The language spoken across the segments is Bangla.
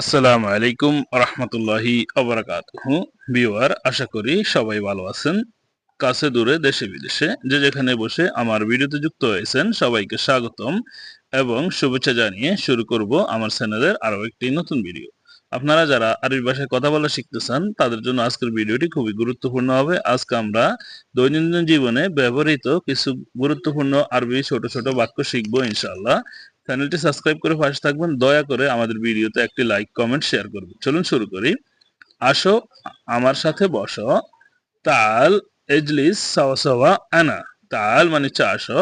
আসসালামু আলাইকুম রহমতুল্লাহি আবরাকাতুহ বিওয়ার আশা করি সবাই ভালো আছেন। কাছে দূরে দেশে বিদেশে যে যেখানে বসে আমার ভিডিওতে যুক্ত হয়েছেন, সবাইকে স্বাগতম এবং শুভেচ্ছা জানিয়ে শুরু করব আমার চ্যানেলের আরও একটি নতুন ভিডিও। আপনারা যারা আরবি ভাষায় কথা বলা শিখতে চান, তাদের জন্য আজকের ভিডিওটি খুবই গুরুত্বপূর্ণ হবে। আজকে আমরা দৈনন্দিন জীবনে ব্যবহৃত কিছু গুরুত্বপূর্ণ আরবি ছোট ছোট বাক্য শিখব ইনশাআল্লাহ। চ্যানেলটি সাবস্ক্রাইব করে পাশে থাকবেন। দয়া করে আমাদের ভিডিওতে একটি লাইক, কমেন্ট, শেয়ার করবেন। চলুন শুরু করি। আসো, আমার সাথে বসো। তাল, ইজলিস, সাওয়া আনা। তাল মানে হচ্ছে আসো,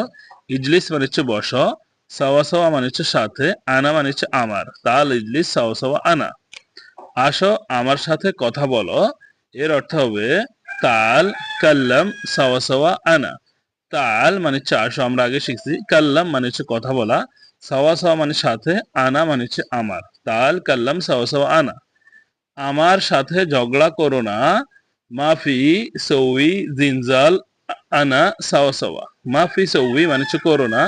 ইজলিস মানে হচ্ছে বসো। সাওয়া মানে হচ্ছে সাথে, আনা মানে হচ্ছে আমার। তাল, ইজলিস, সাওয়া সাওয়া, আনা। আসো, আমার সাথে কথা বলো। এর অর্থ হবে, তাল, কাল্লাম, সাওয়া সাওয়া, আনা। তাল মানে হচ্ছে আসো, আমরা আগে শিখছি। কাল্লাম মানে হচ্ছে কথা বলা। সাওয়া সাওয়া মানে সাথে, আনা মানে হচ্ছে আমার। তাল কাল্লাম সাওয়া সাওয়া আনা। আমার সাথে ঝগড়া করো না। মাফি সৌই জিনজাল আনা সাওয়া মাফি সৌই মানে হচ্ছে করো না।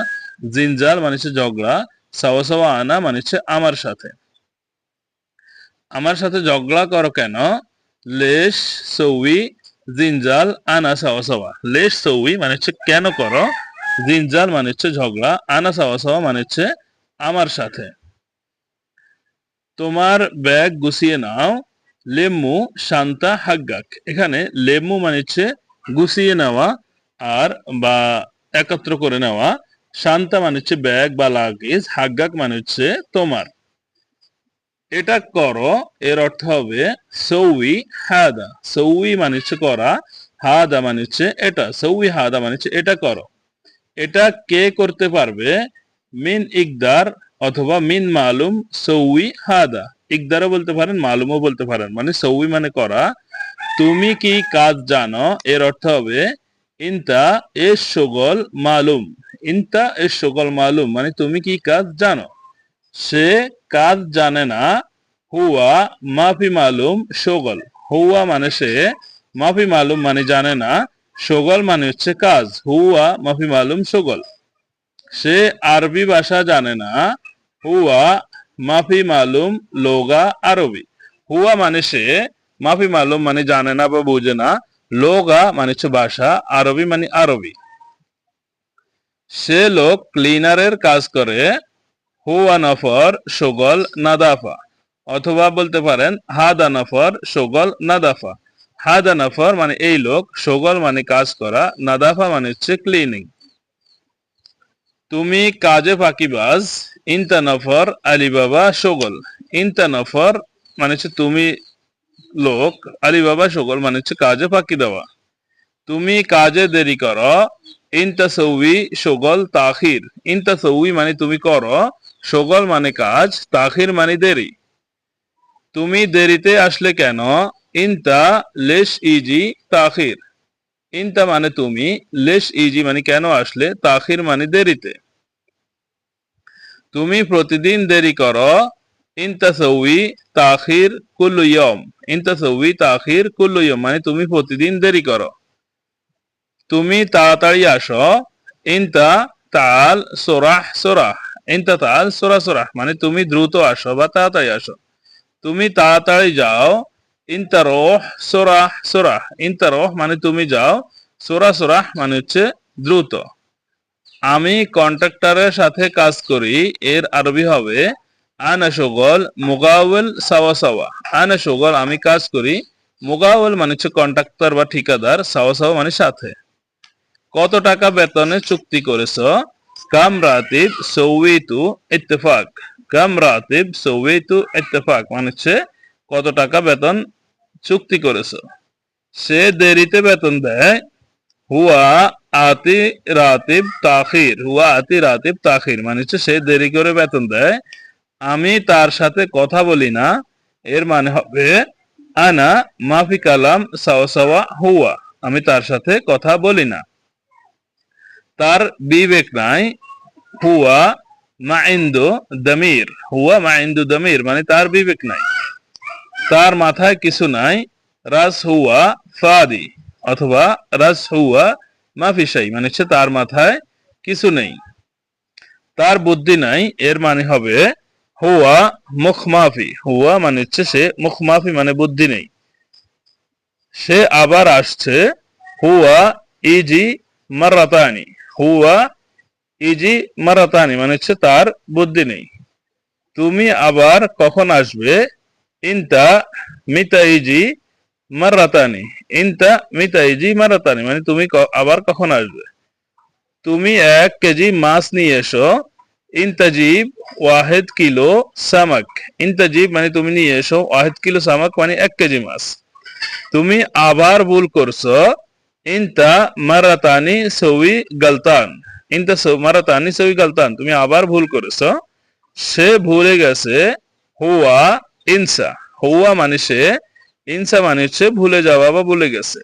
জিনজাল মানে হচ্ছে ঝগড়া। সাওয়া সাওয়া আনা মানে হচ্ছে আমার সাথে। আমার সাথে ঝগড়া করো কেন? লেশ সৌই জিনজাল আনা সাওয়া সাওয়া। লেশ সৌই মানে হচ্ছে কেন করো? জিনজাল মানে হচ্ছে ঝগড়া আনা সাওয়া সাওয়া মানে হচ্ছে আমার সাথে। তোমার ব্যাগ গুছিয়ে নাও লেমু শান্তা হাগ্গাক। এখানে লেম্মু মানে হচ্ছে গুছিয়ে নেওয়া আর বা একত্র করে নেওয়া। শান্তা মানে হচ্ছে ব্যাগ বা লাগেজ, হাগ্গাক মানে হচ্ছে তোমার। এটা করো, এর অর্থ হবে সৌই হাদা। সৌই মানে হচ্ছে করা, হাদা মানে হচ্ছে এটা। সৌই হাদা মানে হচ্ছে এটা করো। এটা কে করতে পারবে? মিন ইকদার অথবা মিন মালুম সৌই হাদা। ইকদারও বলতে পারেন, মালুমও বলতে পারেন। মানে সৌই মানে করা। তুমি কি কাজ জানো? এর অর্থ হবে ইনতা এ সগল মালুম। ইনতা এ সগল মালুম মানে তুমি কি কাজ জানো? সে কাজ জানে না। হুয়া মাফি মালুম সগল। হুয়া মানে সে, মাফি মালুম মানে জানে না। সগল মানে হচ্ছে কাজ। হুয়া, মাফি মালুম সগল। সে আরবি ভাষা জানে না। হুয়া, মাফি মালুম, লোগা, আরবি। হুয়া মানে সে, মাফি মালুম মানে জানে না বা বুঝে না। লোগা মানে হচ্ছে ভাষা, আরবি মানে আরবি। সে লোক ক্লিনারের কাজ করে। হুয়া নফর, সগল, নাদাফা। অথবা বলতে পারেন, হাদা নফর, সগল, নাদাফা। হাদা নফর মানে এই লোক, সগল মানে কাজ করা, নাদাফা মানে হচ্ছে ক্লিনিং তুমি কাজে ফাঁকিবাজ, ইনতা নফর, আলী বাবা, সগল। ইনতা নফর মানে হচ্ছে তুমি লোক, আলী বাবা, সগল মানে হচ্ছে কাজে ফাঁকি দেওয়া। তুমি কাজে দেরি করো, ইনতা সৌই সগল, তাখির। ইনতা সৌই মানে তুমি করো, সগল মানে কাজ, তাখির মানে দেরি। তুমি দেরিতে আসলে কেন? ইনতা লেশ ইজি তাখির। ইনতা মানে তুমি, লেশ ইজি মানে কেন আসলে? তাখির মানে দেরিতে। তুমি প্রতিদিন দেরি করো, ইনতা সৌই তাখির কুল্লু ইয়ম। ইনতা সৌই তাখির কুল্লু মানে তুমি প্রতিদিন দেরি করো। তুমি তাড়াতাড়ি আসো, ইনতা তাল সোরাহ সোরাহ। ইনতা তাল সোরা সোরাহ মানে তুমি দ্রুত আসো বা তাড়াতাড়ি আসো। তুমি তাড়াতাড়ি যাও ইনতা রোহ সোরাহ সোরাহ ইনতা রোহ মানে তুমি যাও, সোরা সোরাহ মানে হচ্ছে দ্রুত। আমি কন্ট্রাক্টরের সাথে কাজ করি, এর আরবি হবে, আনা মুগাওয়েল সাওয়া সাওয়া। আনা আমি কাজ করি, মুগাওয়েল মানে হচ্ছে কন্ট্রাক্টর বা ঠিকাদার, সাওয়া সাওয়া মানে সাথে। কত টাকা বেতনে চুক্তি করেছ? কাম রাতিব সৌইতু ইত্তেফাক। কাম রাতিব সৌইতু ইত্তেফাক মানে হচ্ছে কত টাকা বেতন চুক্তি করেছ। সে দেরিতে বেতন দেয়। হুয়া আতি রাতিব তাখির, হুয়া আতি রাতিব তাখির মানে হচ্ছে সে দেরি করে বেতন দেয়। আমি তার সাথে কথা বলি না, এর মানে হবে আনা মাফি কালাম সাওয়া হুয়া, আমি তার সাথে কথা বলি না। তার বিবেক নাই, হুয়া মাইন্দু দমির, হুয়া মাইন্দু দমির মানে তার বিবেক নাই। তার মাথায় কিছু নাই। রাস হুয়া ফাদি অথবা রাস হুয়া মাফিসাই মানে হচ্ছে তার মাথায় কিছু নেই। তার বুদ্ধি নাই, এর মানে হবে হুয়া মুখ মাফি হুয়া মানে হচ্ছে সে মুখ মাফি মানে বুদ্ধি নেই। সে আবার আসছে, হুয়া ইজি মারাতানি। হুয়া ইজি মারাতানি মানে হচ্ছে তার বুদ্ধি নেই। তুমি আবার কখন আসবে? ইনতা মিতা ইজি মারাতানি ইনতা মিতা ইজি মারাতানি মানে তুমি আবার কখন আসবে? তুমি এক কেজি মাছ নিয়ে এসো। ইনতাজিব ওয়াহেদ কিলো সামাক। ইনতাজিব মানে তুমি নিয়ে এসো, ওয়াহেদ কিলো সামাক মানে এক কেজি মাছ। তুমি আবার ভুল করছ। ইনতা মারাতানি সউই গালতান ইনতা মারাতানি সউই গালতান তুমি আবার ভুল করেছ। সে ভুলে গেছে, হুয়া ইনসা, হুয়া মানে সে, ইনসা মানে হচ্ছে ভুলে যাওয়া বা ভুলে গেছে।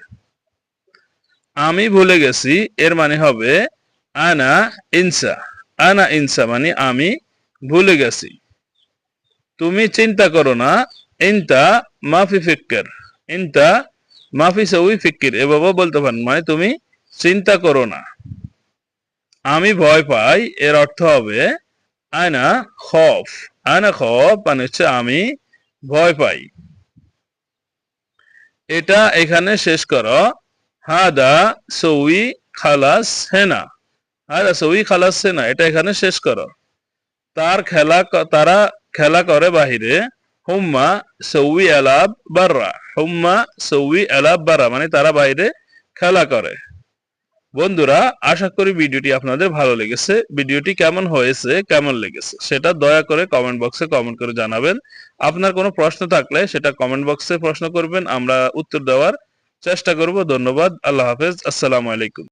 আমি ভুলে গেছি, এর মানে হবে আনা ইনসা। আনা ইনসা মানে আমি ভুলে গেছি। তুমি চিন্তা করো না, ইনতা মাফি ফিক্কর। ইনতা মাফি সউই ফিক্কির এভাবে বলতে পারেন মানে তুমি চিন্তা করো না। আমি ভয় পাই, এর অর্থ হবে আয়না খফ। আয়না খফ মানে হচ্ছে আমি ভয় পাই। এটা এখানে শেষ করো। হাদা সউই খালাস হেনা হাদা সউই খালাস হেনা এটা এখানে শেষ করো। তার খেলা তারা খেলা করে বাহিরে। হুম্মা সউই আলাব বাররা। হুম্মা সউই আলাব বাররা মানে তারা বাইরে খেলা করে। বন্ধুরা, আশা করি ভিডিওটি আপনাদের ভালো লেগেছে। ভিডিওটি কেমন হয়েছে, কেমন লেগেছে, সেটা দয়া করে কমেন্ট বক্সে কমেন্ট করে জানাবেন। আপনার কোনো প্রশ্ন থাকলে সেটা কমেন্ট বক্সে প্রশ্ন করবেন, আমরা উত্তর দেওয়ার চেষ্টা করব। ধন্যবাদ, আল্লাহ হাফেজ, আসসালামু আলাইকুম।